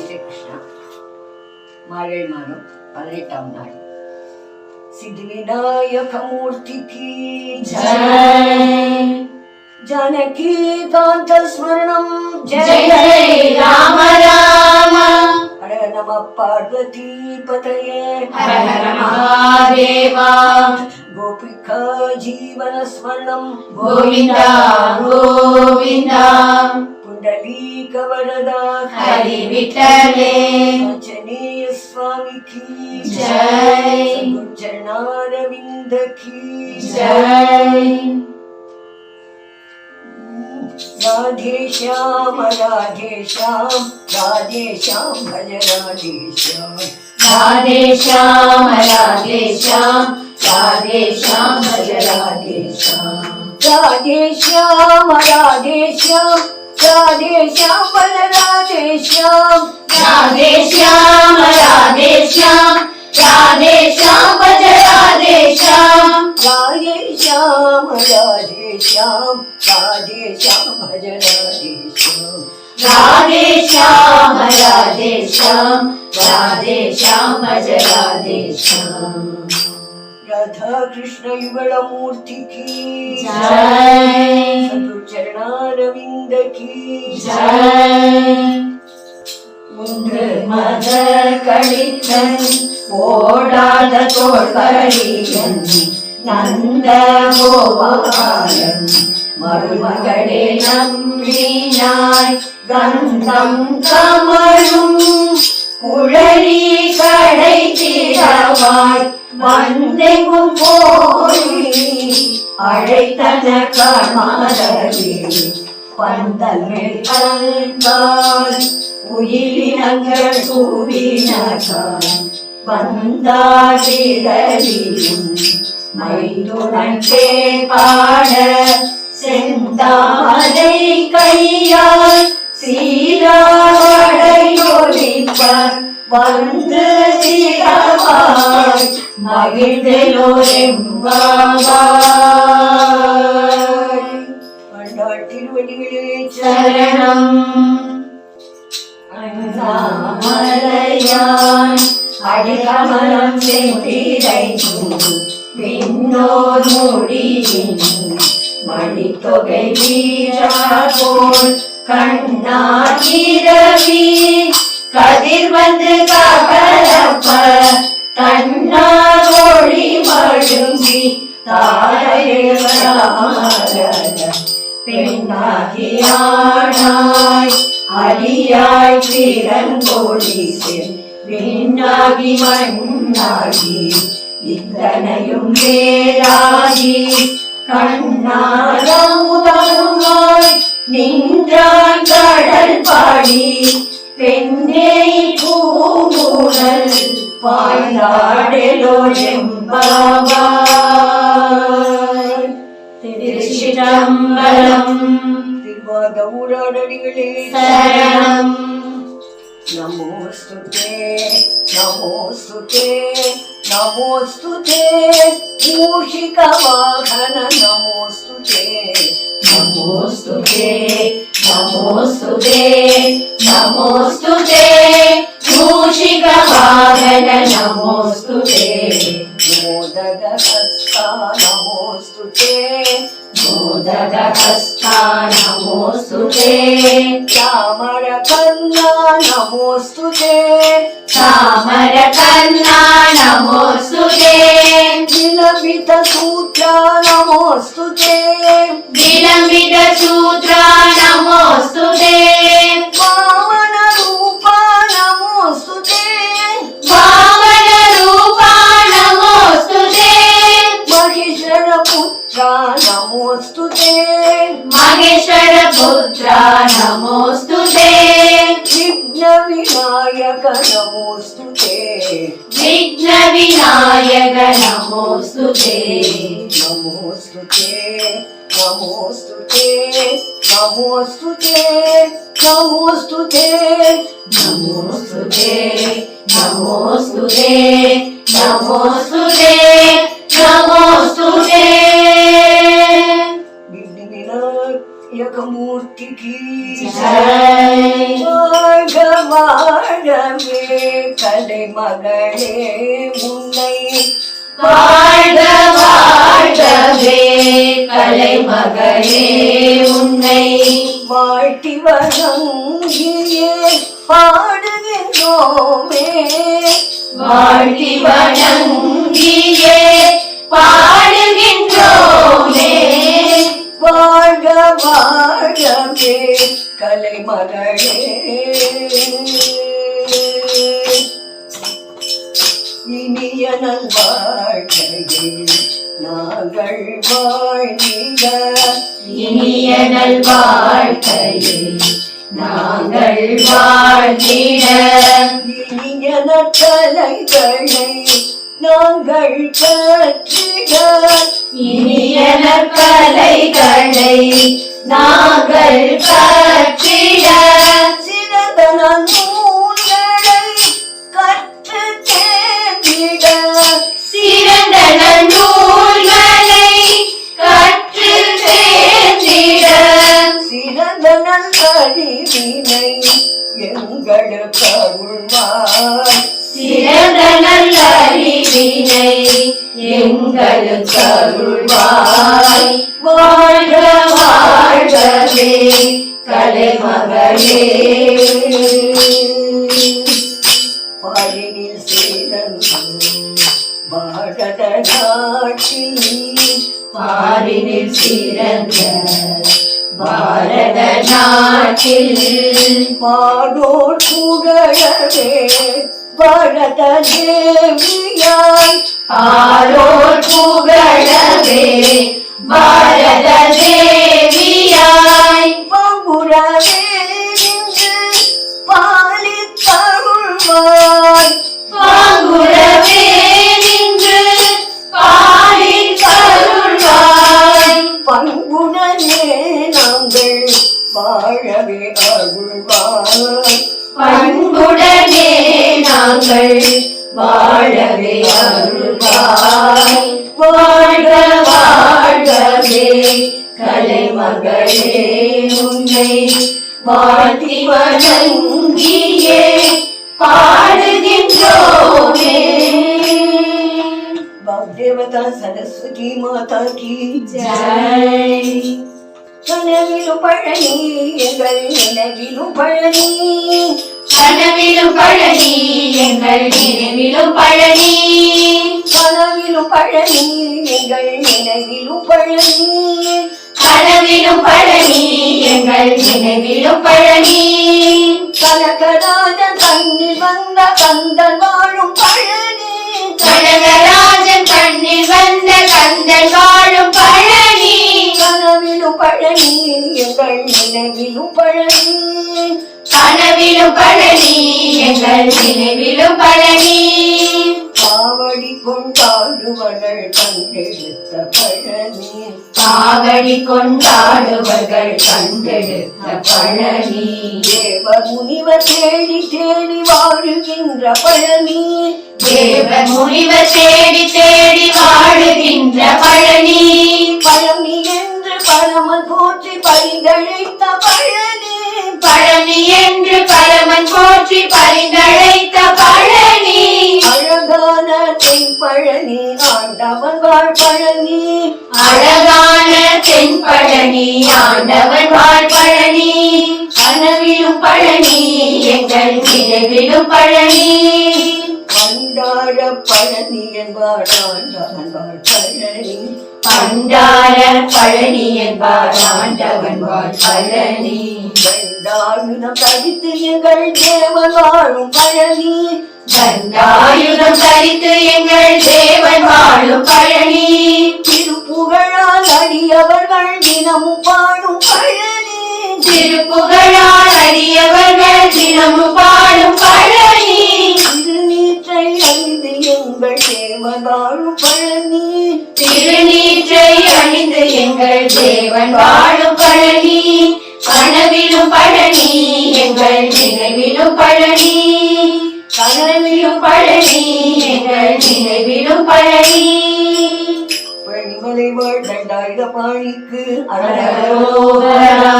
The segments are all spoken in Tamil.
ಶ್ರೀಕೃಷ್ಣ ಮಾರೇ ಮಾಡು ಫಲಿತಾಂ ಮಾಡು ಸಿದ್ಧಿವಿನಾಯಕ ಮೂರ್ತಿ ಕೀ ಜಾನಕಿ ಕಾಂತ ಸ್ಮರಣಂ ಜಯ ರಾಮ ರಾಮ ಹರ ನಮ ಪಾರ್ವತಿ ಪತಯೇ ಹರ ಮಹಾದೇವ ಗೋಪಿಕಾ ಜೀವನ ಸ್ಮರಣಂ ಗೋವಿಂದ ಗೋವಿಂದ ಕುಂಡಲೀ गोविन्द पुण्डलीकवरदा हरि विठले आञ्जनेय स्वामी की जय चरणारविन्द की जय राधे श्याम राधे श्याम राधे श्याम भज राधे श्याम राधे श्याम राधे श्याम राधे श्याम भज राधे श्याम राधे श्याम राधे श्याम राधे श्याम भज राधे श्याम राधे श्याम राधे श्याम राधे श्याम भज राधे श्याम राधे श्याम राधे श्याम राधे श्याम भज राधे श्याम राधे श्याम राधे श्याम राधे श्याम भज राधे श्याम राधाकृष्णयुगलमूर्ति की। चरणारविन्द की முன்று மத கழிச்சன் ஓடாத தோழ்கரியன் நந்த கோபாலன் மருமகளே நம்பினாய் கந்தம் கமலும் குழலி கடை தீரா வந்தெங்கும் போய் அழைத்தன காணாதவே பந்தல் மேல் கண்டால் உயிரினங்கள் கூவினான் வந்தாடியும் மைதுடன் பாட செந்தாமரை கையால் சீராடையொழிப்ப வந்து திடமாய் மகிழ்ந்தோரெம்பாட்டின் சரணம் அண்ணாமலையான் அடிகமலம் சென்றிரைக்கும் பின்னோர் முடியின் மணித்தொகை வீழா போல் கண்ணாகிரவி கதிர் வந்து ககலப்ப தன்னார் ஒளி மழுங்கி தாரையராமர பெண்ணாகியானாய் அடியாய் பிறந்தோழி பெண்ணாகி மண்ணாகி இத்தனையும் வேறாகி கண்ணாரமுதமாய் நின்றாய் கடல் பாடி தென்னை பூங்குழல் பாய்ந்தாடலோ எம்பாவாய் திருச்சிதம்பரம் திருவாதூரடிகளே சரணம். நமோஸ்துதே நமோஸ்துதே நமோஸ்துதே மூஷிக வாகன நமோஸ்துதே நமோஸ்துதே నమోస్తు నమోస్తు మూషికవాహన నమోస్తు మోదగ నమోస్తు నమోస్తు చామర కన్నా నమోస్తు చామర కన్నా నమోస్తు విలమిత సూత్ర నమోస్తు విలమిత సూత్ర నమోస్తు స్తుతే నమో స్తుతే నమో స్తుతే నమో స్తుతే నమో స్తుతే నమో స్తుతే నమో స్తుతే నమో స్తుతే నమో స్తుతే విఘ్న వినాయక మూర్తికి ஜகவாழமே கலை மகளே முன்னை வாழ்க வாழ்கவே கலைமகளே உன்னை வாழ்த்தி வணங்கியே பாடுகின்றோமே. வாழ்த்தி வணங்கியே பாடுகின்றோமே. வாழ்க வாழவே கலைமகளே. இனிய நல்வாழ்க்கையில் நாங்கள் வாழ்ந்திட இனிய நல்வாழ்க்கையில் நாங்கள் வாழ்ந்திட இனிய நற்கலைகளை நாங்கள் கற்றிட இனிய நற்கலைகளை நாங்கள் கற்றிட சிறதன நூல்களை கற்று தேர்ந்திட. சிறந்த நூல்களை கழிவினை நல்லறிவினை எங்களுக்கு அருள்வாய் சிறந்த நல்லறிவினை எங்களுக்கு அருள்வாய் வாழ்க வாழ்கவே கலைமகளே பாலினில் சேர்ந்து பாரத நாட்டில் பாரினில் சிறந்த பாரத நாட்டில் பாடோர் புகழவே பரத தேவியாய் பாடோர் புகழவே பாரத வாழ்த்தி வணங்கியே பாடுகின்றோமே. தேவதா சரஸ்வதி மாதா கி ஜெய் கனவிலும் பழனி எங்கள் நினைவிலும் பழனி. கனவிலும் பழனி எங்கள் நினைவிலும் பழனி. கனவிலும் பழனி எங்கள் நினைவிலும் பழனி. கனவிலும் பழனி எங்கள் நினைவிலும் பழனி. கனகராஜன் கண்ணில் வந்த கந்தன் வாழும் பழனி. கனகராஜன் கண்ணில் வந்த கந்தன் வாழும் பழனி. கனவிலும் பழனி எங்கள் நினைவிலும் பழனி. கனவிலும் பழனி எங்கள் நினைவிலும் பழனி. கொண்டாடுவர்கள் கண்டெடுத்த பழனி காவடி கொண்டாடுவர்கள் கண்டெடுத்த பழனி தேவ முனிவர் தேடி தேடி வாழுகின்ற பழனி தேவ முனிவர் தேடி தேடி வாழுகின்ற பழனி பழனி என்று பரமன் போற்றி பரிந்தழைத்த பழனி பழனி என்று பரமன் போற்றி பரிந்தழைத்த ஆண்டவன் பழனி. அழகான தென்பழனி ஆண்டவன் வாழ் பழனி. கனவிலும் பழனி எங்கள் நினைவிலும் பழனி. பண்டார பழனி என்பார் ஆண்டவன் வாழ் பழனி. பண்டார பழனி என்பார் ஆண்டவன் வாழ் பழனி எங்கள் தேவன் வாழும் பழனி. தண்டாயுதம் தரித்து எங்கள் தேவன் வாழும் வாழும் பழனி திருநீற்றை அணிந்து எங்கள் தேவன் வாழும் பழனி கனவிலும் பழனி எங்கள் நினைவிலும் பழனி கனவிலும் பழனி எங்கள் நினைவிலும் பழனி பழனி திருமலை வாழ் தண்டாயுத பாணிக்கு அரகரோகரா.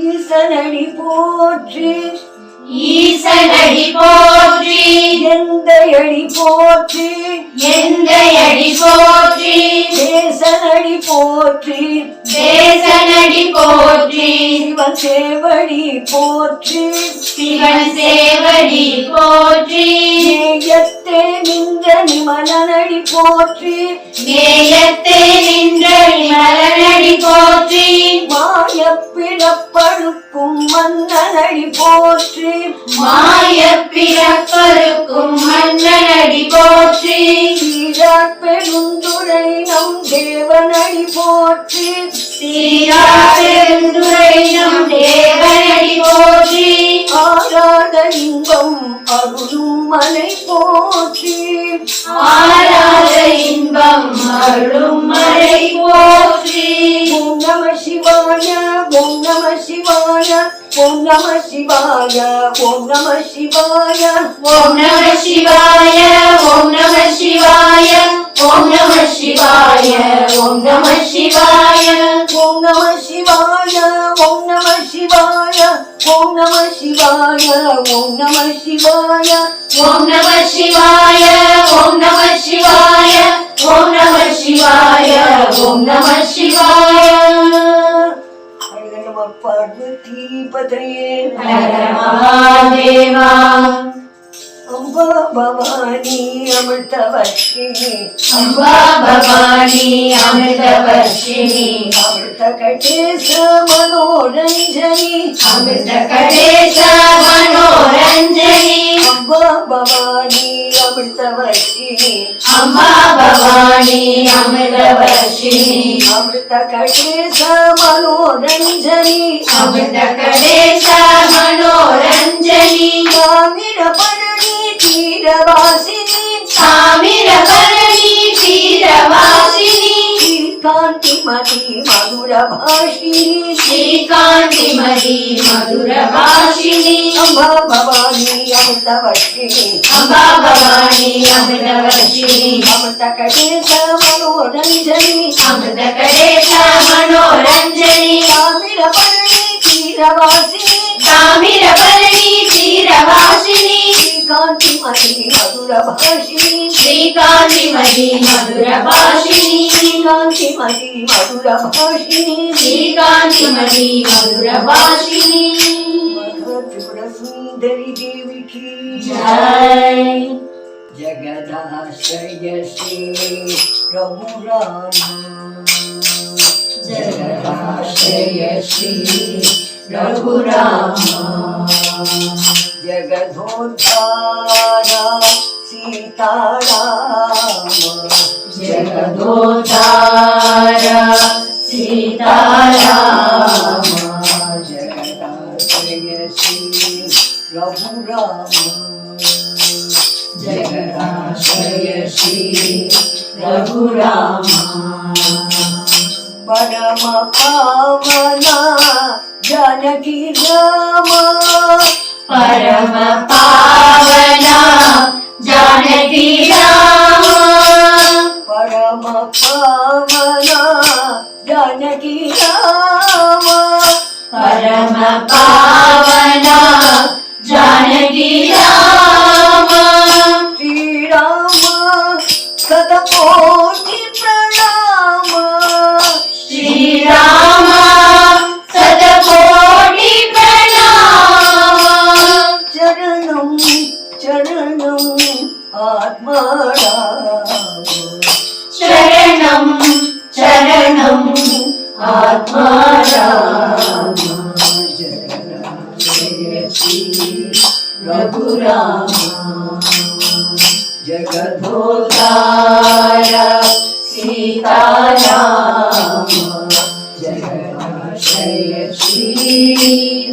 ஈசனடி போற்றி ஈசனடி போற்றி. எந்த அடி போற்றி. எந்த அடி போற்றி. தேசனடி போற்றி. தேசனடி போற்றி. சிவன் சேவடி போற்றி. சிவன் சேவடி போற்றி. நேயத்தே நின்ற நிமலனடி போற்றி. நேயத்தே நின்ற மலரடி போற்றி. மாய பிறப்பழுக்கும் மன்னனடி போற்றி. மாய பிறப்பருக்கும் மன்னனடி போற்றி. சீரார் பெருந்துரை நம் தேவனடி போற்றி. சீராருந்துரை நம் தேவனடி போற்றி. இன்பம் அருளும் மலை போற்றி. ஆராத இன்பம் அருளும் மழை போற்றி. ஓம் நம சிவாய ஓம் நம சிவாய ஓம் நம சிவாய ஓம் நம சிவாய. ஓம் நம சிவாய ஓம் நம சிவாய ஓம் நம சிவாய ஓம் நம சிவாய. ஓம் நம சிவாய. நம சிவாய ஓம் நம சிவாய ஓம் நம சிவாய ஓம் நம சிவாய ஓம் நம சிவாய ஓம் நம சிவாய ஓம் நம சிவாய ஹர நம பார்வதி பதையே ஹர மகாதேவா அம்பா பவானி அமிர்தவர்ஷினி அம்பா பவானி அமிர்தவர்ஷினி அமிர்த கட்டேச மனோரஞ்சனி அமிர்த கடேச மனோரஞ்சனி அம்பா பவானி அமிர்தவர்ஷினி அம்பா பவானி அமிர்தவர்ஷினி அமிர்த கட்டேச மனோரஞ்சனி அமிர்த கடேச மனோரஞ்சனி தாமிர பழனி క్షీరవాసిని సామిరవరణి క్షీరవాసిని శ్రీకాంతిమతి మధుర భాషిని శ్రీకాంతిమతి మధుర భాషిని అంబా భవాని అమృత వర్షిణి అంబా భవాని అమృత మనోరంజని అమృత मधुमति मधुरभाषिणी श्रीकान्तिमति मधुरभाषिणी श्रीकान्तिमति मधुरभाषिणी श्रीकान्तिमति मधुरभाषिणी त्रिपुरसुन्दरी देवी की जय। जगदाश्रय श्री प्रमुराना जगदाश्रय श्री रघुराम जगदोद्धारा सीताराम जगदोद्धार सीताराम जगदाश्रय श्री प्रभु राम जगदाश्रय श्री रघुराम పరమ పావన జనకి రామ. పరమ పావన జనకి రామ. పరమ పావన జనకి రామ. పరమ పావ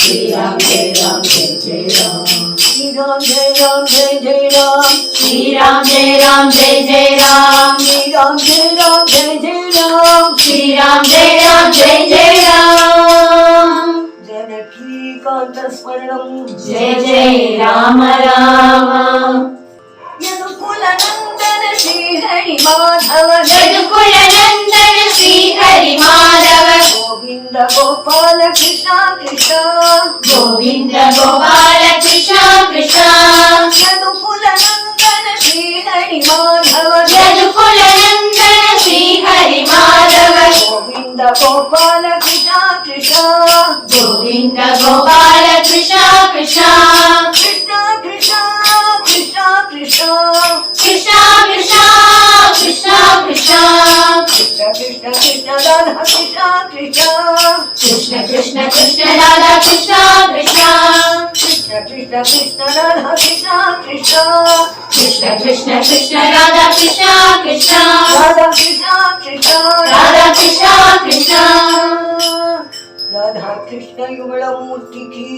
Shri Ram, Jai Ram, Jai Jai Ram. Shri Ram, Jai Ram, Jai Jai Ram. Shri Ram, Jai Ram, Jai Jai Ram. Shri Ram, Jai Ram, Jai Jai Ram. Shri Ram, Jai Ram, Jai Jai Ram. Janaki Kanta Swaranam. Jai Jai Rama Rama. Srihari Madhava జడుకులందన Srihari Madhava Govinda Gopala Krishna Krishna Govinda Gopala Krishna Krishna జడుకులందన Srihari Madhava జడుకులందన Srihari Madhava Govinda Gopala Krishna Krishna Govinda Gopala Krishna Krishna Krishna Krishna Krishna Radha Krishna Krishna Krishna Krishna Krishna Radha Krishna Krishna Krishna Krishna Krishna Radha Krishna Krishna Krishna Krishna Krishna Radha Krishna Krishna Radha Krishna Krishna Krishna Krishna Krishna Murti ki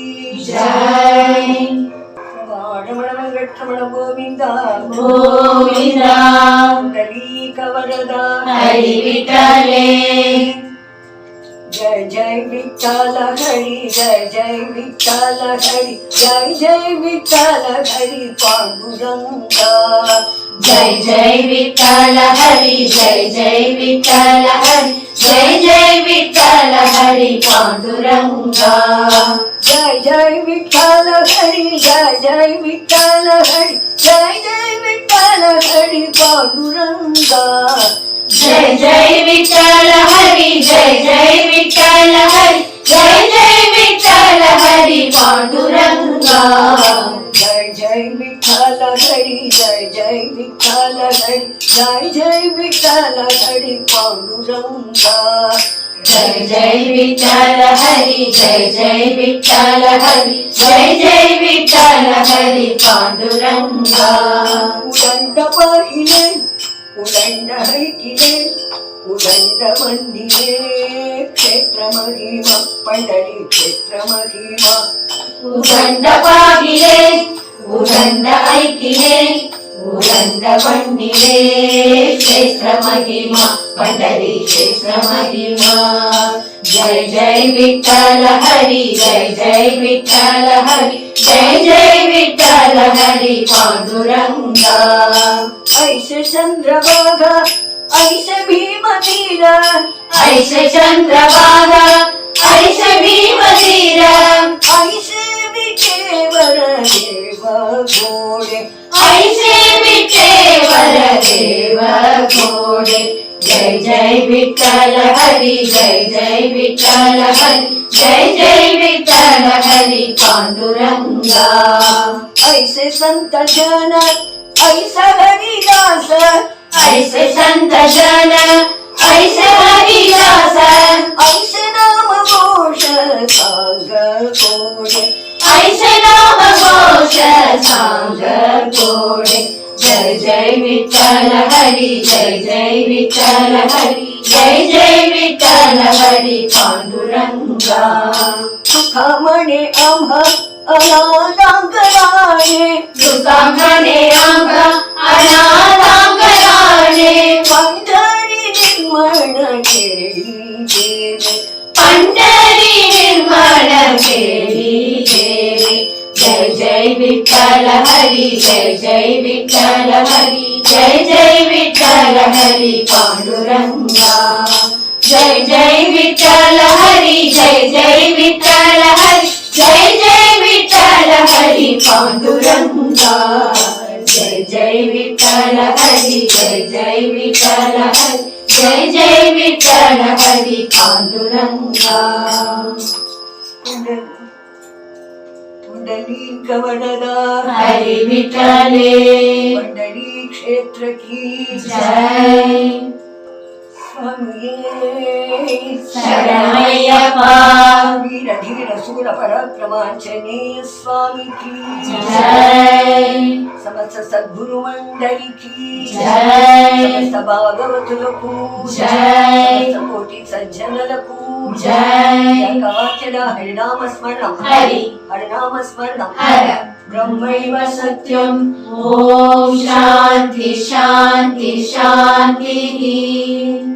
Jai Ramana Govinda Govinda లలీక వరద హరి విఠలే జయ జయ విఠల హరి జయ జయ విఠల హరి జయ జయ విఠల హరి పాండురంగా. जय जय विठ्ठल हरि जय जय विठ्ठल हरि जय जय विठ्ठल हरि पांडुरंगा। जय जय विठ्ठल हरी जय जय विठ्ठल हरी जय जय विठ्ठल हरी पांडुरंगा। जय जय विठ्ठल हरि जय जय विठ्ठल हरि जय जय विठ्ठल हरि पांडुरंगा। விட்டாலகடி ஜெய் ஜெய் விட்டாலகடி ஜெய் ஜெய் விட்டாலகடி பாண்டுரங்கா ஜெய் ஜெய் விட்டால ஹரி ஜெய் ஜெய் விட்டால ஹரி ஜெய் ஜெய் விட்டால ஹரி பாண்டுரங்கா உடண்ட பாகிலே உடண்ட ஹைக்கிலே உடண்ட வந்திலே ക്ഷേത്ര മഹിമ പണ്ടരി ക്ഷേത്ര മഹിമ ಉದಂಡ ಐಕಿಯೇ ಉದಂಡ ಪಂಡಿಯೇ ಕ್ಷೇತ್ರ ಮಹಿಮಾ ಪಂಡರಿ ಕ್ಷೇತ್ರ ಮಹಿಮಾ ಜಯ ಜಯ ವಿಠಲ ಹರಿ ಜಯ ಜಯ ವಿಠಲ ಹರಿ ಜಯ ಜಯ ವಿಠಲ ಹರಿ ಪಾಂಡುರಂಗ ಐಷ ಚಂದ್ರಭಾಗ ಐಷ ಭೀಮವೀರ ಐಷ ಚಂದ್ರಭಾಗ ಐಷ ಭೀಮವೀರ ಐಷ ವರದೇವ ಗೋಡೆ ಐಸೆ ಬಿಟ್ಟೆ ವರದೇವ ಗೋಡೆ ಜೈ ಜೈ ವಿಠಲ ಹರಿ ಜೈ ಜೈ ವಿಠಲ ಹರಿ ಜೈ ಜೈ ವಿಠಲ ಹರಿ ಪಾಂಡುರಂಗ ಐಸೆ ಸಂತ ಜನ ಐಸ ಹರಿದಾಸ ಐಸೆ ಸಂತ ಜನ ಐಸ ಹರಿದಾಸ ಐಸ ನಾಮ ಘೋಷ ಸಾಗ ಕೋಡೆ ऐसे घोष सांग कोडे जय जय विठ्ठल हरी जय जय विठ्ठल हरी जय जय विठ्ठल हरी पांडुरंगा सुखा म्हणे आम्हा अनादांगराणे तुका म्हणे पंढरी निर्मळ ఒంటరి నిర్మళేవి దేవి జయ జయ విఠల హరి జయ జయ విఠల హరి జయ జయ విఠల హరి పాండురంగా జయ జయ విఠల హరి జయ జయ విఠల హరి జయ జయ విఠల హరి పాండురంగా జయ జయ విఠల హరి జయ జయ విఠల హరి జయ జయ విఠలపతి పాండురంగా. పుండలీకవడదా హరి విఠలే. పుండలీ క్షేత్రకి. జయ शरणमय्यप्पा वीरधीरसुरपरक्रमाञ्चने स्वामी की। जय। समस्त हरिनाम स्मरणं हरि। हरिनाम स्मरणं हर। ब्रह्मैव सत्यम्। ॐ शान्ति शान्ति।